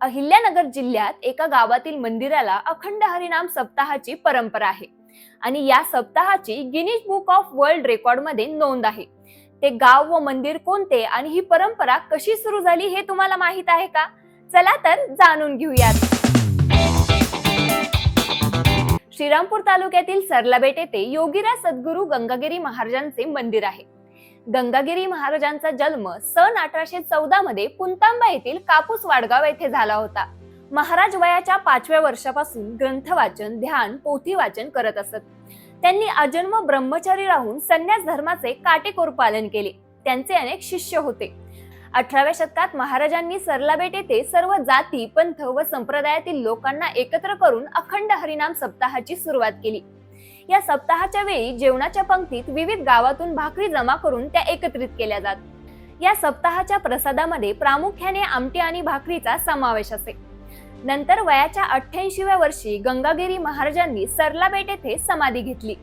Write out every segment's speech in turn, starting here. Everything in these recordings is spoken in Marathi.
अहिल्यानगर जिल्ह्यात एका गावातील मंदिराला अखंड हरिनाम सप्ताहाची परंपरा आहे. आणि या सप्ताहाची गिनीज बुक ऑफ वर्ल्ड रेकॉर्डमध्ये नोंद आहे. ते गाव व मंदिर कोणते आणि ही परंपरा कशी सुरू झाली हे तुम्हाला माहीत आहे का? चला तर जाणून घेऊयात. श्रीरामपूर तालुक्यातील सरलाबेट येथे योगीराज सद्गुरू गंगागिरी महाराजांचे मंदिर आहे. गंगागिरी महाराजांचा जन्म सन अठराशे चौदा मध्ये पुंतांबा येथील कापूस वाडगाव येथे झाला होता. महाराज वयाच्या पाचव्या वर्षापासून ग्रंथ वाचन ध्यान पोथी वाचन करत असत. त्यांनी अजन्म ब्रह्मचारी राहून संन्यास धर्माचे काटेकोर पालन केले. त्यांचे अनेक शिष्य होते. अठराव्या शतकात महाराजांनी सरलाबेट येथे सर्व जाती पंथ व संप्रदायातील लोकांना एकत्र करून अखंड हरिनाम सप्ताहाची सुरुवात केली. या सप्ताहाच्या वेळी जेवणाच्या पंक्तीत विविध गावातून भाकरी जमा करून त्या एकत्रित केल्या जात. या सप्ताहाच्या प्रसादामध्ये प्रामुख्याने आमटी आणि भाकरीचा समावेश असे. नंतर वयाच्या अठ्ठ्याऐंशीव्या वर्षी गंगागिरी महाराजांनी सरलाबेट येथे समाधी घेतली.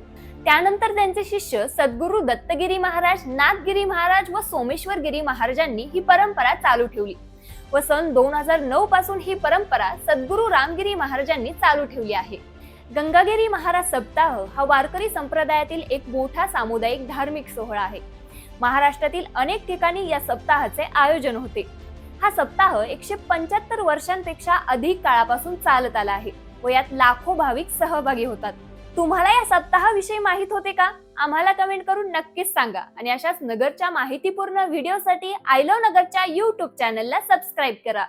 त्यानंतर त्यांचे शिष्य सद्गुरू दत्तगिरी महाराज नाथगिरी महाराज व सोमेश्वरगिरी महाराजांनी ही परंपरा चालू ठेवली व सन दोन हजार नऊ पासून ही परंपरा सद्गुरू रामगिरी महाराजांनी चालू ठेवली आहे. गंगागिरी महाराज सप्ताह हा वारकरी संप्रदायातील एक मोठा सामुदायिक धार्मिक सोहळा आहे. महाराष्ट्रातील अनेक ठिकाणी या सप्ताहाचे आयोजन होते. हा सप्ताह एकशे पंच्याहत्तर वर्षांपेक्षा अधिक काळापासून चालत आला आहे व यात लाखो भाविक सहभागी होतात. तुम्हाला या सप्ताहाविषयी माहीत होते का? आम्हाला कमेंट करून नक्कीच सांगा आणि अशाच नगरच्या माहितीपूर्ण व्हिडिओसाठी आय लव्ह नगरच्या यूट्यूब चॅनलला सबस्क्राईब करा.